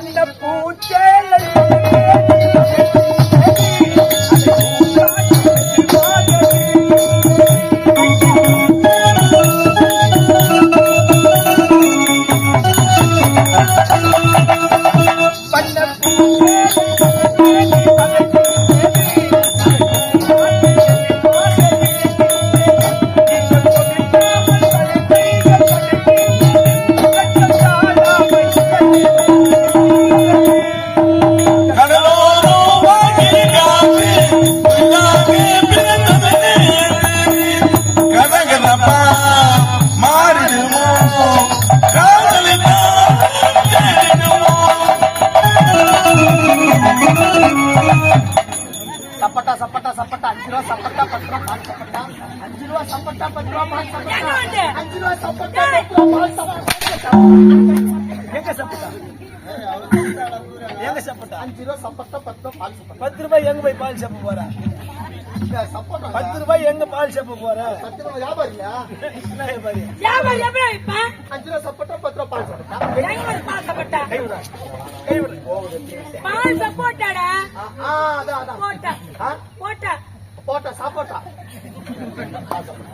வண்ண பூச்சேலை ரூபா சப்பட்டா பத்து ரூபா பால் சப்பட்டா அஞ்சு ரூபா சப்பட்டா பத்து ரூபா பால் சப்பட்டா அஞ்சு ரூபா சப்பட்டா பத்து ரூபா பால் சப்பட்டா எங்க சப்பட்டா? எங்க சப்பட்டா? அஞ்சு ரூபா சப்பட்டா பத்து ரூபா பால் சப்பட்டா பத்து ரூபாய் எங்க போய் பால் சப்ப போற? சப்பட்டா பத்து ரூபாய் எங்க பால் சப்ப போற? பத்து ரூபாய் வியாபாரியா? என்ன வியாபாரி? வியாபாரி எப்படி வைப்பா? அஞ்சு ரூபா சப்பட்டா பத்து ரூபா பால் சப்பட்டா? எங்க பால் சாப்பிட்டா? கை விடா. கை விடு. போகுது பால் சாப்பிட்டாடா? ஆ அதான் அதான். போட்டா. சாப்பாட்டா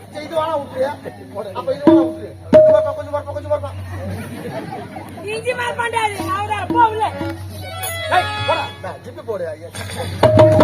சரி, இது வேணா விட்டுரு அப்ப இது வேணா விட்டுரு கொஞ்சம் வரப்பா கொஞ்சம் வரப்பா இஞ்சி மேல். அவரா, ஜிப்பி போடு ஐயா.